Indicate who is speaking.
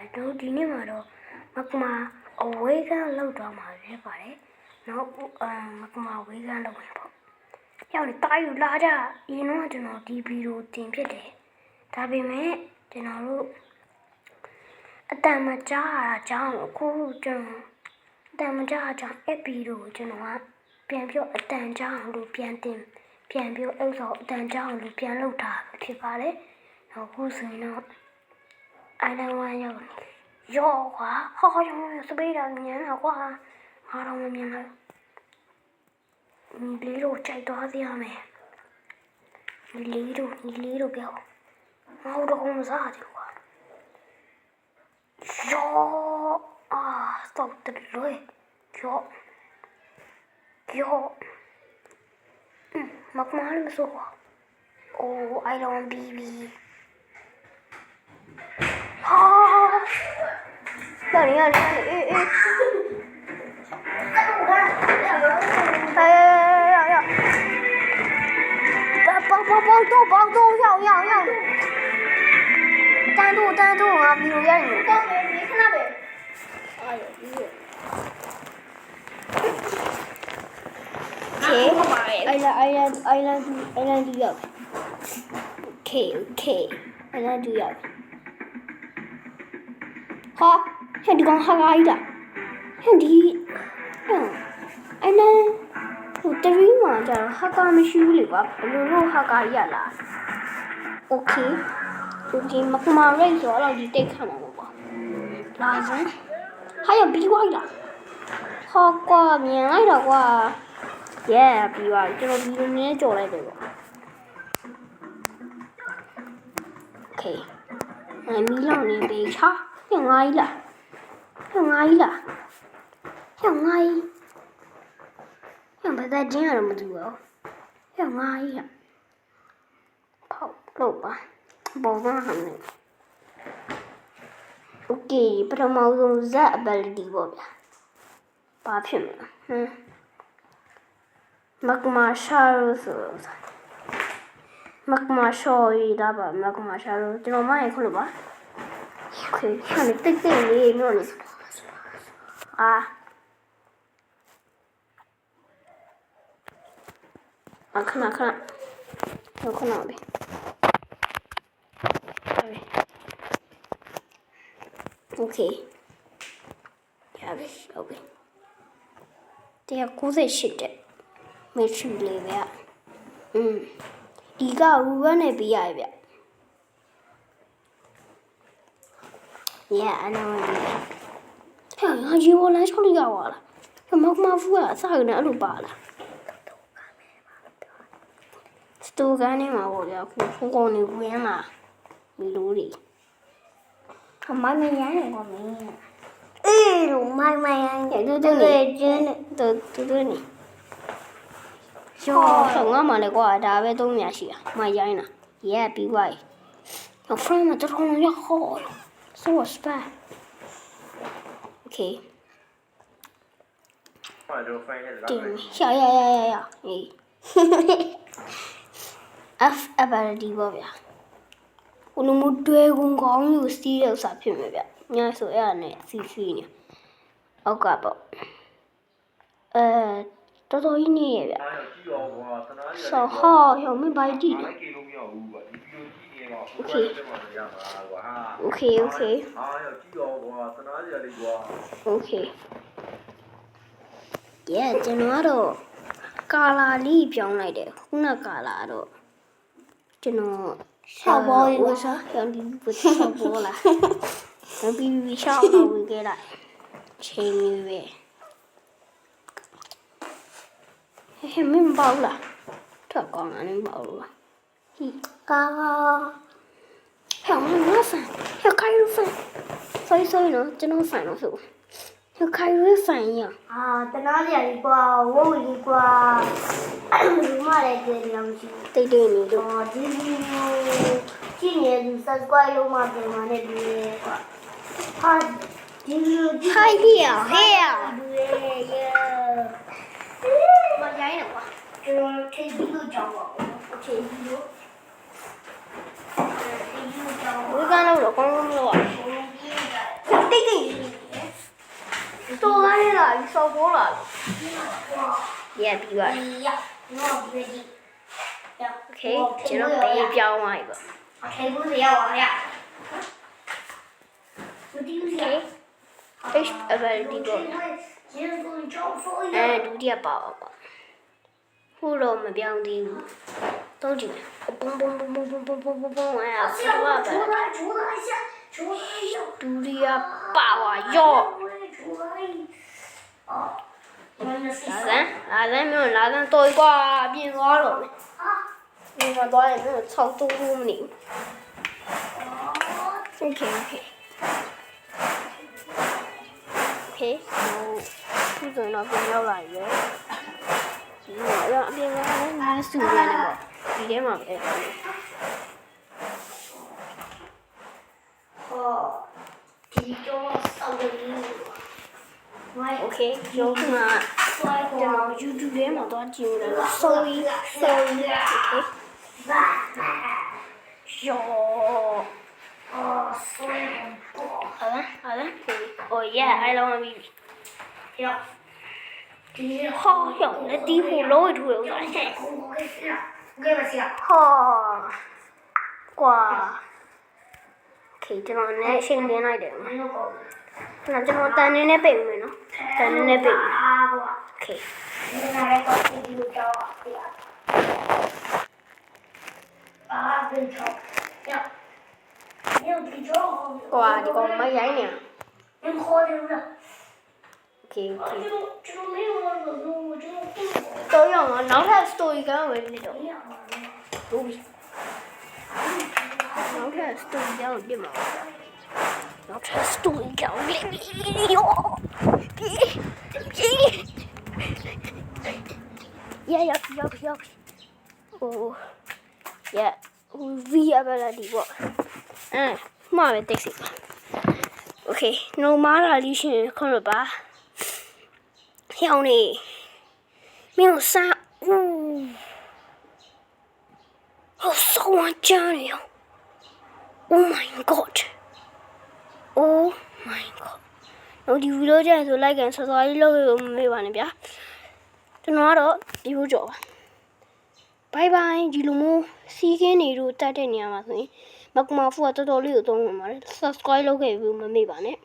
Speaker 1: ပဲတို့ဒီနေ့မှာတော့မကမာအဝေးကန်းလောက်တော့မှာဖြစ်ပါတယ်နောက်အာမကမာဝေးကန်းလောက်ဝင်ပေါ့ရောက်နေတာယူလာကြအရင်တော့ကျွန်တော်ဒီဗီဒီယိုတင်ဖြစ်တယ်ဒါပေမဲ့ကျွန်တော်တို့အတန်မကြားရတာကြောင့်အခုကျွန်တော်အတန်မကြားတာကြောင့်အဲ့ဗီဒီယိုကိုကျွန်တော်ကပြန်ပြောအတန်ကြားအောင်လို့ပြန်တင်ပြန်ပြောအဲ့ဆိုအတန်ကြားအောင်လို့ပြန်လုပ်တာဖြစ်ပါတယ်နောက်အခုဆိုရင်တော့ အိုင်လန်ဝမ်းရောက်နေရောကွာဟောရောစပေးတာမြန်တာကွာငါတော့မမြင်ဘူးညီလေးတို့ကြိုက်သွားစီရမယ်ညီလေးတို့ညီလေးတို့ပြောငါတို့ကမစားတယ်ကွာရောအာတော့တယ်လို့ရောရောမကမားလို့ဆိုကွာ Oh, I don't baby. ဟာ 二零二零一一。哎呀呀呀呀！帮帮帮助帮助，要要要！单独单独啊，
Speaker 2: 没有烟雨。
Speaker 1: 哎呀哎呀哎呀哎呀哎呀！OK OK，哎呀就要。好。 ဟဲ့ဒီကောင်ဟာကြီးလားဟဲ့ဒီအဲ့နဲ့ဟိုတရီမှာကျတော့ဟာကာမရှိဘူးလေကွာဘလို့လို့ဟာကာရလား okay ဒီမကမာရိတ်ဆိုတော့ဒီတိတ်ခံမှာပေါ့ကွာလာစမ်းဟာရပြီးွားလားဟောကွာမြင်လိုက်တော့ကွာ yeah ပြီးွားကျွန်တော်ဒီလိုနည်းကြော်လိုက်တယ်ပေါ့ okay အမီလောင်နေပေးချာငါးကြီးလား ညငါးကြီးလားညငါးကြီးညဘာသာကျင်းရမတူဘူးညငါးကြီးလားဖောက်လို့ပါဘောကဟမ်းနေ okay ပထမဆုံး Z ability ပေါ့ဗျာဘာဖြစ်မလဲဟမ်မကမာရှာရိုဆိုမကမာရှော်ရီဒါပါမကမာရှာရိုကျွန်တော်မရခုလို့ပါ Okay,看你对对你 အာအခဏခဏတော့ခဏပဲโอเคရပြီဟုတ်ပြီတရား98တဲ့မေထရီလေးပဲอืมဒီကရူဘတ်နဲ့ပြီးရပြီဗျ Yeah, I know what it is. ဟဲ့ငါရေပေါ်လမ်းလျှောက်လိုက်ရပါလားမမမဖူးကအစကနေအဲ့လိုပါလားစတိုကန်နေမှာပေါ့ဗျာခုဖုန်းကောင်နေဝင်လာမီလိုတွေ
Speaker 2: အမမရန်ကောမင်းအေးလိုမို
Speaker 1: င်မိုင်ရန်တူတူနေ
Speaker 2: ကျင်း
Speaker 1: တူတူနေရောဆောင်းမလည်းကွာဒါပဲသုံးများရှိတာမရိုင်းတာရဲပြီးွားရင် Your friend တော်တော်ရဟော so spare Okay. တင်ရှာရရရရဟေး F ability ပေါ့ဗျာဟိုလိုမျိုးတွဲကုန်ကောင်းလို့စီးတဲ့ဥစ္စာဖြစ်မယ်ဗျညဆိုအဲ့ဒါနဲ့စီစီနေအောက်ကပေါ့အဲတော်တော်ကြီးနေရဗျဆောဟောရောမင်းဘာကြည့်လဲ
Speaker 3: မှာဟိုကွာတက်မှာရမှာကွာဟာ Okay okay ဟာရော
Speaker 1: က်ကြ
Speaker 3: ည့်အောင်ကွာသနာစရာလေးကွာ
Speaker 1: Okay Yeah ကျွန်တော်ကတော့ကာလာလေးပြောင်းလိုက်တယ်ခုနကကာလာတော့ကျွန်တော်
Speaker 2: ရှောက်ပေါ်ရေ
Speaker 1: ကိုစားရောင်းပြီးပတ်ရှောက်ပေါ်လာတော့ပြီးပြီးရှောက်ပေါ်ဝင်ခဲ့လိုက်ချိန်ကြီးပဲဟဲ့မင်းပေါ့လားထွက်ကောင်းတယ်ပေါ့လား
Speaker 2: ကာ
Speaker 1: ဟဲ့မင်းဖန်ဟဲ့ခိုင်ရဖန် sorry sorry နော်ကျွန်တော်ဖန်တော့ဆိုဟဲ့ခိုင်ရဖန်ရ
Speaker 2: အာတနာလျာကြီးကွာဝုတ်ကြီးကွာအဲ့လိုမှလည်းကြည့်ရအောင်ရှိ
Speaker 1: တိတ်တိတ်နေတော့
Speaker 2: ဒီဗီဒီယိုကြည့်နေသူ subscribe လုပ်မှပြန်မှာနဲ့ဒီကွာ
Speaker 1: ဟာဒီဗီဒီယိုကြ
Speaker 2: ည့် Hi here here
Speaker 1: မကြိုင်းတော့ကွာ
Speaker 2: ကျွန်တော်ထိပ်ပြီးတော့ကြောင်းပါဘူးအချိ
Speaker 1: န်
Speaker 2: ပြီး
Speaker 1: တော့ ဘူးကလို့တော့ကောင်းကောင်းမလုပ်ရ
Speaker 2: ဘူးတိတ်တိတ်တော်
Speaker 1: လာရလားစောက်ပေါ်လာရပြီး
Speaker 2: ပါ
Speaker 1: โอเคကျွန်တော်ပေးပြောင်းသွားပြီပေါ့
Speaker 2: โอเคဘူးရပါဗျာ
Speaker 1: โอเค
Speaker 2: fish availability ပေါ့
Speaker 1: အဲဒုတိယပါအောင်ပေါ့ခုတော့မပြောင်းသေးဘူး 东西，嘣嘣嘣嘣嘣
Speaker 2: 嘣
Speaker 1: 嘣
Speaker 2: 嘣
Speaker 1: 嘣，
Speaker 2: 哎
Speaker 1: 呀，
Speaker 2: 出来
Speaker 1: 呗！独立
Speaker 2: 啊，
Speaker 1: 霸王要。拿咱，拿咱没有拿
Speaker 2: 咱
Speaker 1: 多一挂变多少呢？你看多少没有超多五零。OK OK。OK，我不准那边要来了。我要那边要来数
Speaker 2: 了呢。Gideyim abi evet. O birlikte olmaz alabiliriz.
Speaker 1: Okay, so na now you do them or don't you know? Sorry, sorry. Okay.
Speaker 2: Yo.
Speaker 1: Oh, sorry. Ala, ala. Oh yeah, I love you.
Speaker 2: Yeah. 好
Speaker 1: 像那地虎老会出来。给我吃了。好，
Speaker 2: 哇，OK，ကျွ
Speaker 1: န်တော်လည်းရှင်းလင်းလိုက်တယ်
Speaker 2: နော်။ဟုတ်ကော။
Speaker 1: ကျွန်တော်တန်နေနဲ့ပိတ်မယ်နော်။တန်နေနဲ့ပိတ်မယ်။
Speaker 2: အာကွာ။
Speaker 1: OK ။
Speaker 2: ဒီမှာလည်းကော်ဖီလိုတော့ပြရ။အာဘယ်တော့။ည။ညဒီကြော။ကွာ
Speaker 1: ဒီကောင်မရိုင်းနေ။
Speaker 2: မခေါ်ရဘူးလား။
Speaker 1: okay okay
Speaker 2: ကျွန်တော်ကျွန်တော်မင်းဘာလို့လို့ကျွန်
Speaker 1: တော်တော့ရအောင်နောက်ထပ် story ကဝင်နေတော့ဘူးနောက်ထပ် story ကြောက်ပြမှာနောက်ထပ် story ကြောက်ပြရောရရရရဟိုရဝီအဘလာဒီပေါ့အဲမှားပဲတက်စီပါ Okay, no matter, you should call it back. ဟျောင်းနေမင်းစမ်းဦး Oh, someone Johnny. Oh my god. Oh my god. တော့ဒီဗီဒီယိုကြည့်ဆို like and subscribe လုပ်လို့မမေ့ပါနဲ့ဗျာကျွန်တော်ကတော့ဒီလိုကြောပါ bye bye ဒီလိုမျိုးစီးကင်းနေတို့တတ်တဲ့နေရာမှာဆိုရင်မကမဖူကတော်တော်လေးကိုသုံးဝင်ပါတယ် subscribe လုပ်ခဲ့ပြီးမမေ့ပါနဲ့